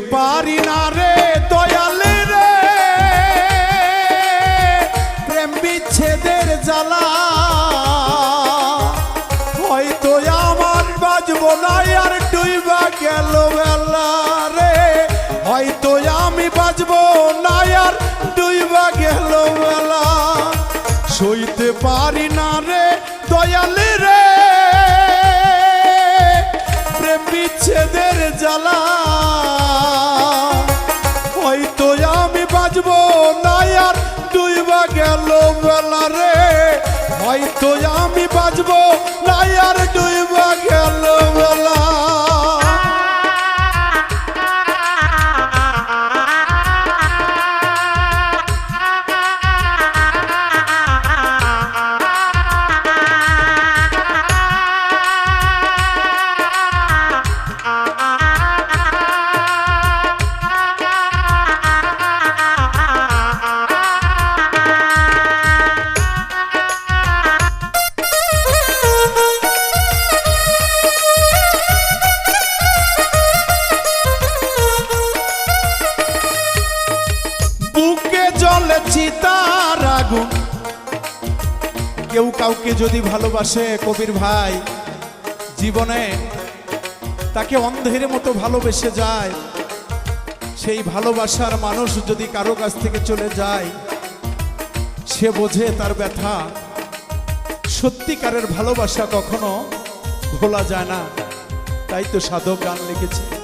পারি না রে, দয়াল রে। প্রেম বিচ্ছেদের জ্বালা। হয়তো আমার বাজবো না, আর ডুইবা গেল বেলা রে। হয়তো আমি বাজবো না, আর ডুইবা গেল বেলা। সইতে পারি না রে, দয়াল রে। প্রেম বিচ্ছেদের জ্বালা। আমি বাজবো না আর ডুইবা গেল বেলা রে। হয়তো আমি বাজবো না আর ডুইবা বুকে জলে চিতার আগুন। কেউ কাউকে যদি ভালোবাসে কবির ভাই, জীবনে তাকে অন্ধের মতো ভালোবেসে যায়। সেই ভালোবাসার মানুষ যদি কারও কাছ থেকে চলে যায়, সে বোঝে তার ব্যথা। সত্যিকারের ভালোবাসা কখনো ভোলা যায় না। তাই তো সাধক গান লিখেছে।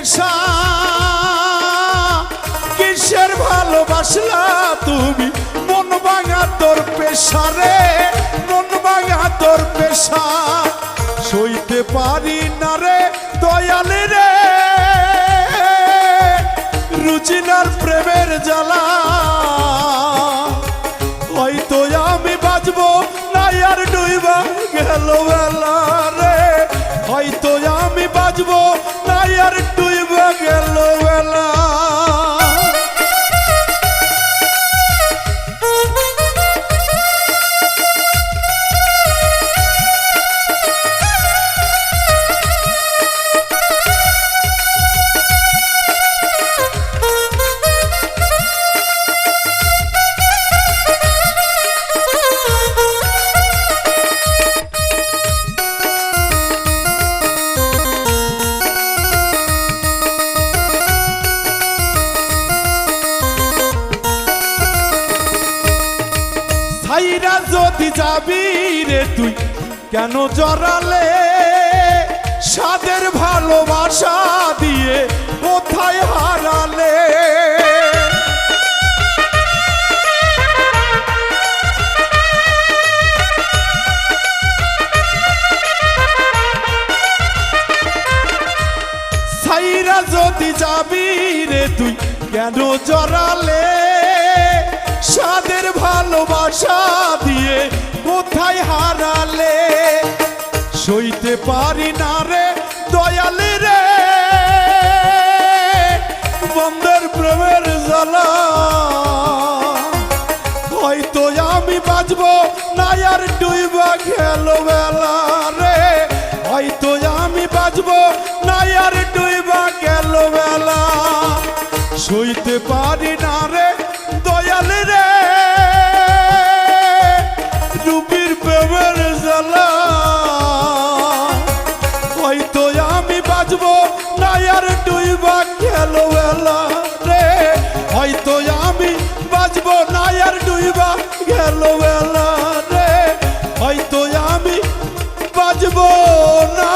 নেশা। কিসের ভালোবাসলা তুমি? মন ভাঙা তোর পেশা রে মন ভাঙা তোর পেশা। সইতে পারি না রে দয়ালে রে। রুচিনার প্রেমের জ্বালা। হয়তো আমি বাজবো না আর ডুইবা গেল বেলা রে। হয়তো আমি বাজবো না আর যাবি রে তুই? কেন জড়ালে? সাদের ভালোবাসা দিয়ে কোথায় হারালে? ছাইরা যদি যাবি রে তুই, কেন জড়ালে? সাদের ভালোবাসা দিয়ে কোথায় হারালে? সইতে পারি না রে দয়ালে রে। বন্ধের প্রেমের জ্বালা। হয়তো আমি বাজবো না আর ডুইবা গেল বেলা রে। হয়তো আমি বাজবো না আর ডুইবা গেল বেলা সইতে পারি বাঁচবো নাই আর ডুইবা খেলো বেলা রে। হয়তো আমি বাঁচবো নাই আর ডুইবা খেলো বেলা রে। হয়তো আমি বাঁচবো না